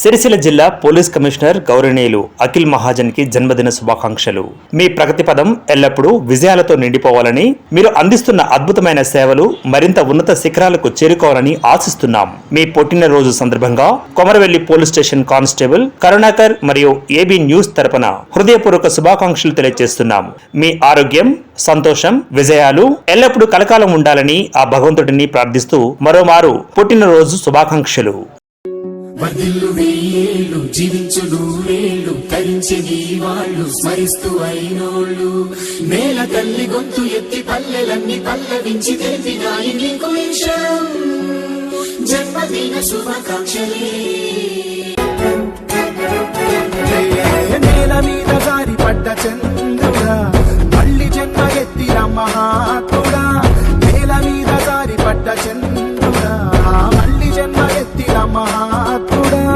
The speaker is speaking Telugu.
సిరిసిల్ల జిల్లా పోలీస్ కమిషనర్ గౌరవనీయులు అఖిల్ మహాజన్కి జన్మదిన శుభాకాంక్షలు. మీ ప్రగతి పదం ఎల్లప్పుడూ విజయాలతో నిండిపోవాలని మీరు అందిస్తున్న అద్భుతమైన సేవలు మరింత ఉన్నత శిఖరాలకు చేరుకోవాలని ఆశిస్తున్నాం. మీ పుట్టినరోజు సందర్భంగా Komaravelli police station constable Karunakar మరియు ఏబీ న్యూస్ తరపున హృదయపూర్వక శుభాకాంక్షలు తెలియజేస్తున్నాం. మీ ఆరోగ్యం సంతోషం విజయాలు ఎల్లప్పుడూ కలకాలం ఉండాలని ఆ భగవంతుడిని ప్రార్థిస్తూ మరోమారు పుట్టినరోజు శుభాకాంక్షలు. వర్దిల్లు వెయ్యేళ్ళు జీవించు నూరేళ్ళు కరించి నీ వాళ్ళు స్మరిస్తూ అయినోళ్ళు. నేల తల్లి గొంతు ఎత్తి పల్లెలన్నీ పల్లవించి తెలిపినాయి నీకు జన్మదిన శుభాకాంక్షలే. నేల మీద జారి పడ్డ చంద్రుడా మళ్ళీ జన్మ ఎత్తిరా మహాత్ముడ. மகாத்மா